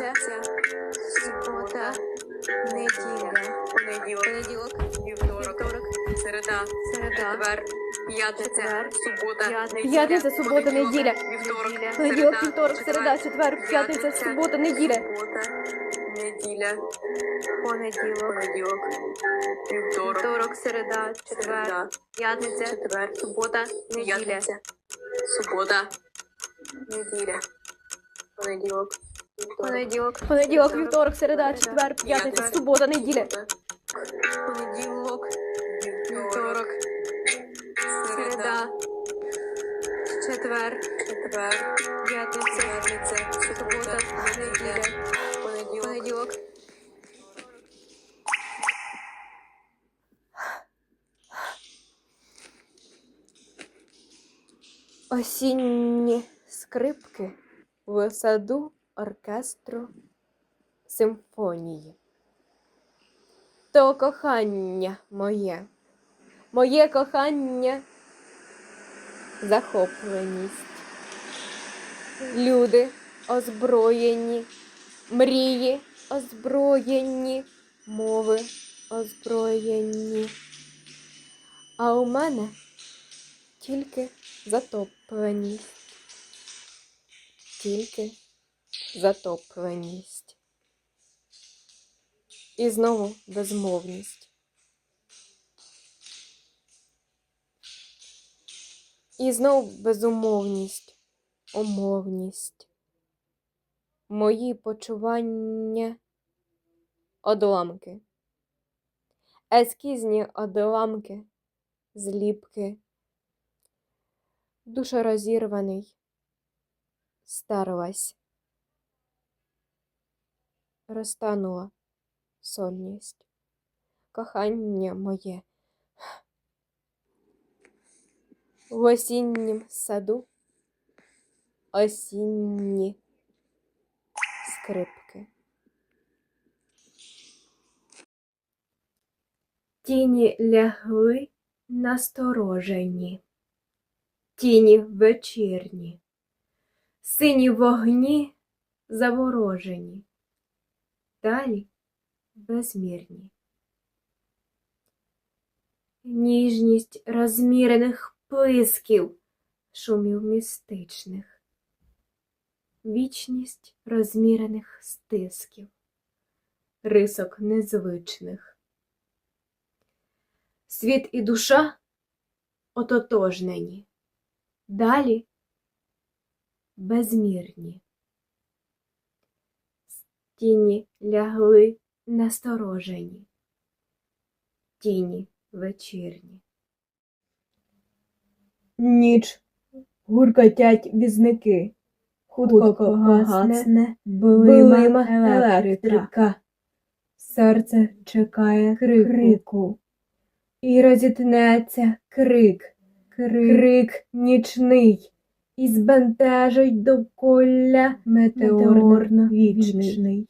п'ятниця, субота, неділя, понеділок, понеділок, вівторок, середа, середа, четвер, п'ятниця, субота, П'ятниця, субота, неділя. вівторок, Понеділок, вівторок, середа, четвер, п'ятниця, субота, неділя. Субота, неділя, понеділок, понеділок, вівторок, вівторок, середа, четвер, п'ятниця, четвер, субота, неділя, субота, неділя, понеділок, понеділок, Понеділок, вівторок, середа, четвер, п'ятниця, субота, неділя. понеділок, вівторок, середа, четвер, четвер, п'ятниця, п'ятниця, субота, неділя, понеділок, понеділок. Осінні скрипки в саду оркестру симфонії. То кохання моє, моє кохання, захопленість. Люди озброєні, мрії озброєні, мови озброєні. А у мене тільки затопленість. Тільки затопленість. І знову безмовність. І знову безумовність, умовність. Мої почування одламки. Ескізні одламки, зліпки душорозірваний, стерлась, розтанула сольність, кохання моє. В осіннім саду осінні скрипки. Тіні лягли насторожені тіні вечірні, сині вогні заворожені, далі безмірні. Ніжність розмірених плисків, шумів містичних, вічність розмірених стисків, рисок незвичних. Світ і душа ототожнені. Далі безмірні. Тіні лягли насторожені, тіні вечірні. Ніч. Гуркотять візники, хутко погасне блима електрика. Серце чекає крику, і розітнеться крик, крик нічний, і збентежить довколля метеорно вічний.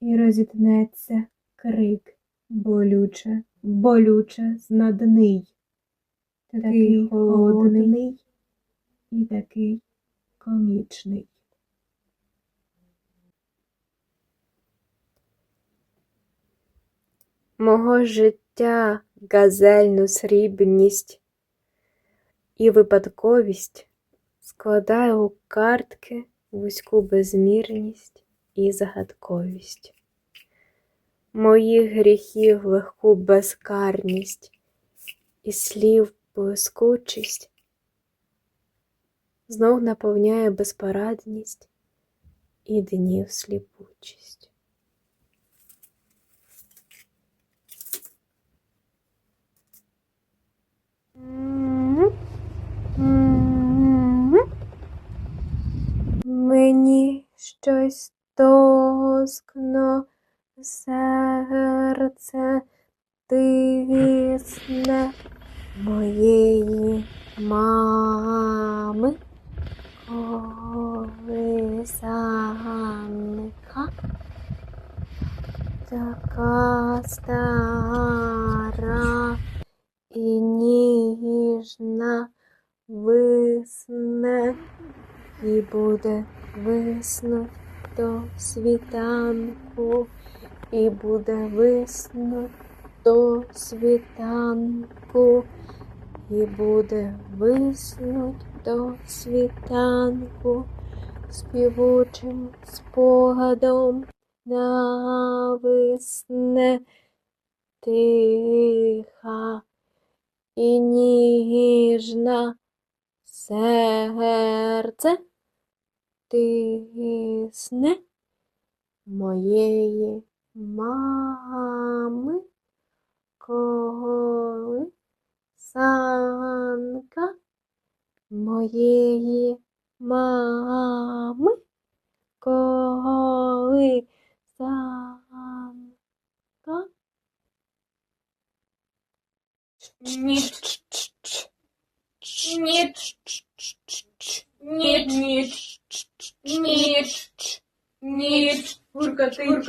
І розітнеться крик, болюче, болюче знадний такий холодний і такий комічний. Мого життя газельну срібність і випадковість складаю у картки вузьку безмірність і загадковість. Моїх гріхів легку безкарність і слів блискучість знов наповняє безпорадність і днів сліпучість. Мені щось тоскно, серце тисне моєї мами. Колисанка така стара і ніжна висне, і буде виснуть до світанку, і буде виснуть до світанку, і буде виснуть до світанку, співучим спогадом нависне тиха і ніжна серце тисне моєї мами, коли санка моєї мами, коли санка. Ніч. Ніч. Ніч. Ніч. Ніч.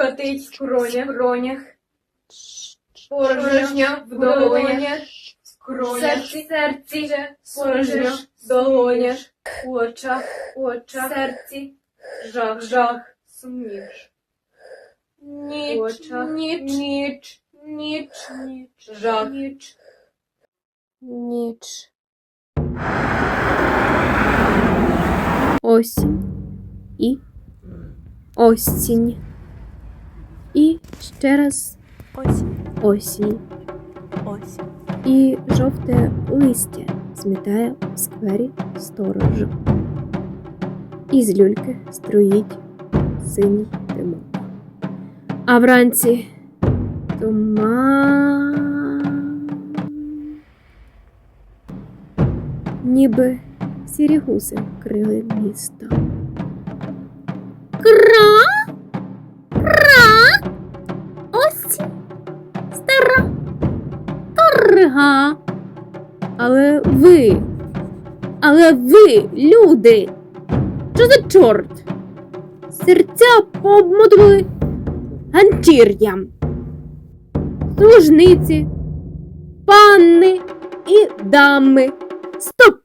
Гуркотить в кронях, кронях. Порожньо в долонях. Кронях, серці, серці, порожньо, в долонях, в очах, в очах, серці, жах, жах, сумніш. Ніч, очах, ніч, ніч, ніч, ніч, жах, ніч. Ніч. Осінь. І осінь. І ще раз Осінь, осінь. осінь. І жовте листя змітає у сквері сторож. Із люльки струїть синій димок. А вранці туман. Ніби сірі гуси крили місто. Кра! Карга. Але ви, але ви, люди, що за чорт? Серця пообмотували ганчір'ям. Служниці, панни і дами. Стоп!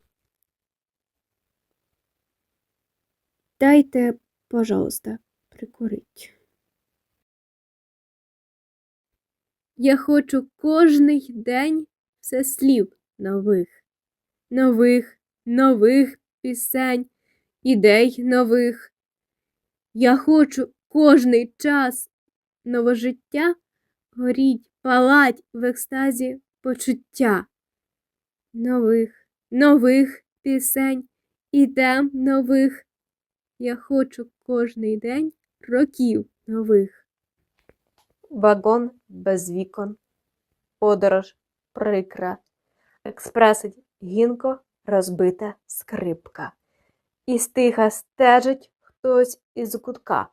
Дайте, пожалуйста, прикурить. Я хочу кожний день все слів нових, нових, нових пісень, ідей нових. Я хочу кожний час новожиття горіть, палать в екстазі почуття. Нових, нових пісень, ідем нових. Я хочу кожний день років нових. Вагон без вікон, подорож прикра, експресить гінко розбита скрипка. І стиха стежить хтось із кутка,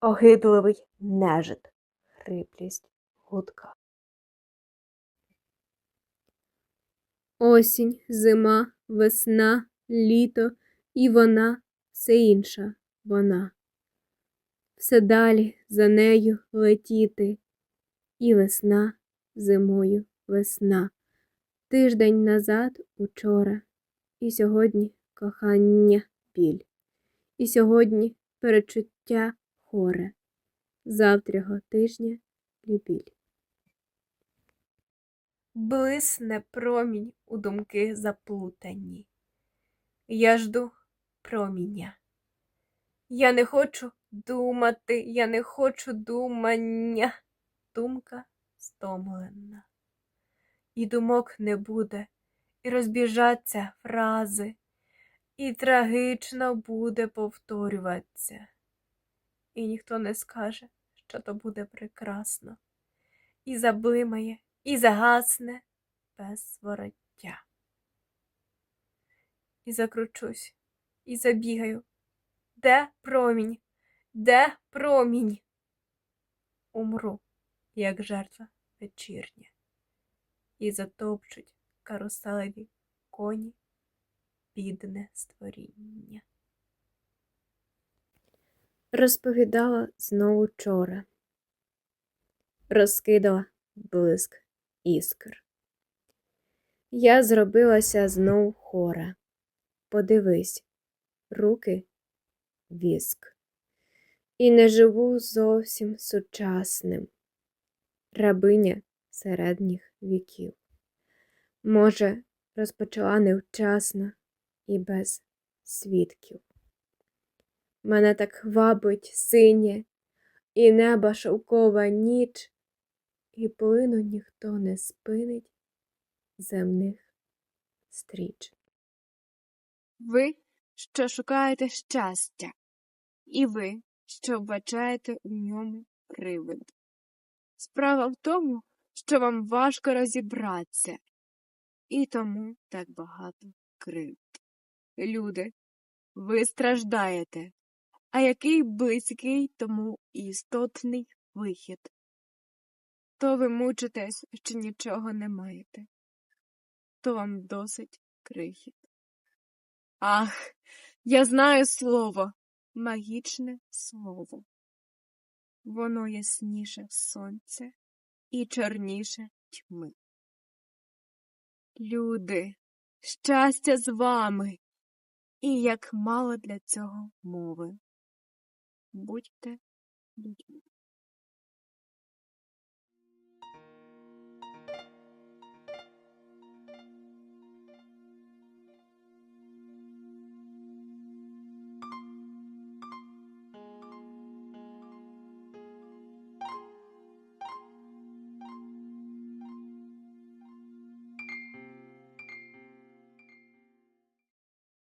огидливий нежит, хриплість гудка. Осінь, зима, весна, літо і вона, все інша вона все далі за нею летіти. І весна зимою весна. Тиждень назад учора, і сьогодні кохання біль. І сьогодні перечуття хоре. Завтряго тижня любіль. Блисне промінь у думки заплутані. Я жду проміння. Я не хочу думати, я не хочу думання. Думка стомлена. І думок не буде, і розбіжаться фрази, і трагічно буде повторюватися. І ніхто не скаже, що то буде прекрасно, і заблимає, і загасне без вороття. І закручусь, і забігаю. Де промінь? Де промінь? Умру, як жертва вечірня, і затопчуть каруселеві коні бідне створіння. Розповідала знову вчора. розкидала блиск іскр. Я зробилася знов хора. Подивись, руки віск. І не живу зовсім сучасним. Рабиня середніх віків. Може, розпочала невчасно і без свідків. Мене так вабить синє, і неба шовкова ніч, і плину ніхто не спинить земних стріч. Ви, що шукаєте щастя, і ви, що вбачаєте у ньому привид. Справа в тому, що вам важко розібратися, і тому так багато кривд. Люди, ви страждаєте, а який близький тому істотний вихід. То ви мучитесь, що нічого не маєте, то вам досить крихіт. Ах, я знаю слово, магічне слово. Воно ясніше сонця і чорніше тьми. Люди, щастя з вами, і як мало для цього мови. Будьте людьми.